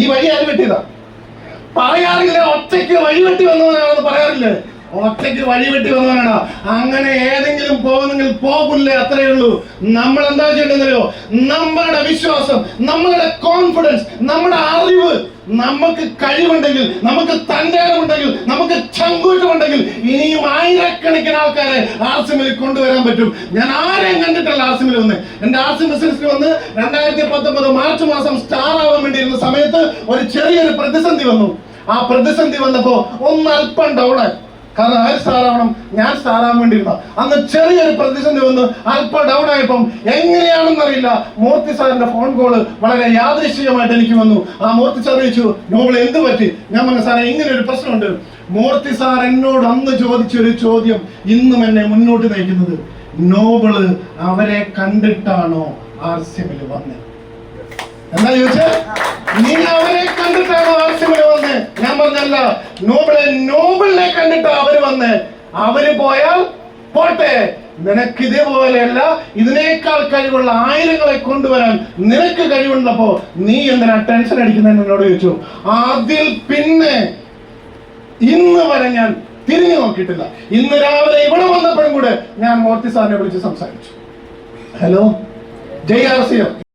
ഈ വഴി ആര് വെട്ടിയതാ? പറയാറില്ല ഒറ്റയ്ക്ക് വഴി വെട്ടി വന്നവനാണെന്ന് പറയാറില്ലേ? ഒറ്റയ്ക്ക് വഴി വെട്ടി വന്നവനാണ്? അങ്ങനെ ഏതെങ്കിലും പോകുന്നെങ്കിൽ പോകില്ലേ അത്രയേ ഉള്ളൂ. നമ്മൾ എന്താ ചെയ്യേണ്ടതെന്നറിയോ? നമ്മളുടെ വിശ്വാസം നമ്മളുടെ കോൺഫിഡൻസ് നമ്മുടെ അറിവ് നമുക്ക് കഴിവുണ്ടെങ്കിൽ നമുക്ക് തന്റെ ഉണ്ടെങ്കിൽ നമുക്ക് ചങ്കൂറ്റമുണ്ടെങ്കിൽ ഇനിയും ആയിരക്കണക്കിന് ആൾക്കാരെ ആർസിമിൽ കൊണ്ടുവരാൻ പറ്റും. ഞാൻ ആരെയും കണ്ടിട്ടില്ല ആർസിമിൽ വന്ന്. എന്റെ ആസിം ബിസിനസ്സിൽ വന്ന് രണ്ടായിരത്തി പത്തൊമ്പത് മാർച്ച് മാസം സ്റ്റാർ ആവാൻ വേണ്ടിയിരുന്ന സമയത്ത് ഒരു ചെറിയൊരു പ്രതിസന്ധി വന്നു. ആ പ്രതിസന്ധി വന്നപ്പോ ഒന്ന് അല്പം ഡൗണായി കാരണം ആര് സ്റ്റാറാവണം ഞാൻ സ്റ്റാറാൻ വേണ്ടിയിരുന്ന. അന്ന് ചെറിയൊരു പ്രതിസന്ധി വന്ന് അല്പം ഡൗൺ ആയപ്പം എങ്ങനെയാണെന്നറിയില്ല മൂർത്തി സാറിന്റെ ഫോൺ കോൾ വളരെ യാദൃശ്ചികമായിട്ട് എനിക്ക് വന്നു. ആ മൂർത്തി സാർ ചോദിച്ചു നോവൾ എന്ത് പറ്റി? ഞാൻ പറഞ്ഞു സാറേ ഇങ്ങനെ ഒരു പ്രശ്നമുണ്ട്. മൂർത്തി സാർ എന്നോട് അന്ന് ചോദിച്ചൊരു ചോദ്യം ഇന്നും എന്നെ മുന്നോട്ട് നയിക്കുന്നത്. നോവൾ അവരെ കണ്ടിട്ടാണോ ആർ സി എമ്മിൽ വന്നത്? എന്താ ചോദിച്ചാൽ നീ അവരെ കണ്ടിട്ടാണോ ആർസ്യമിൽ പറഞ്ഞല്ല നോബിളെ നോബിളിനെ കണ്ടിട്ട് അവർ വന്ന് അവർ പോയാൽ പോട്ടെ. നിനക്ക് ഇതേപോലെയല്ല ഇതിനേക്കാൾ കഴിവുള്ള ആയിരങ്ങളെ കൊണ്ടുവരാൻ നിനക്ക് കഴിവുണ്ടപ്പോ നീ എന്തിനാ ടെൻഷൻ അടിക്കുന്നതെന്ന് എന്നോട് ചോദിച്ചു. അതിൽ പിന്നെ ഇന്ന് വരെ ഞാൻ തിരിഞ്ഞു നോക്കിയിട്ടില്ല. ഇന്ന് രാവിലെ ഇവിടെ വന്നപ്പോഴും കൂടെ ഞാൻ മോർത്തി സാറിനെ വിളിച്ച് സംസാരിച്ചു. ഹലോ? ജയ് ആർ സി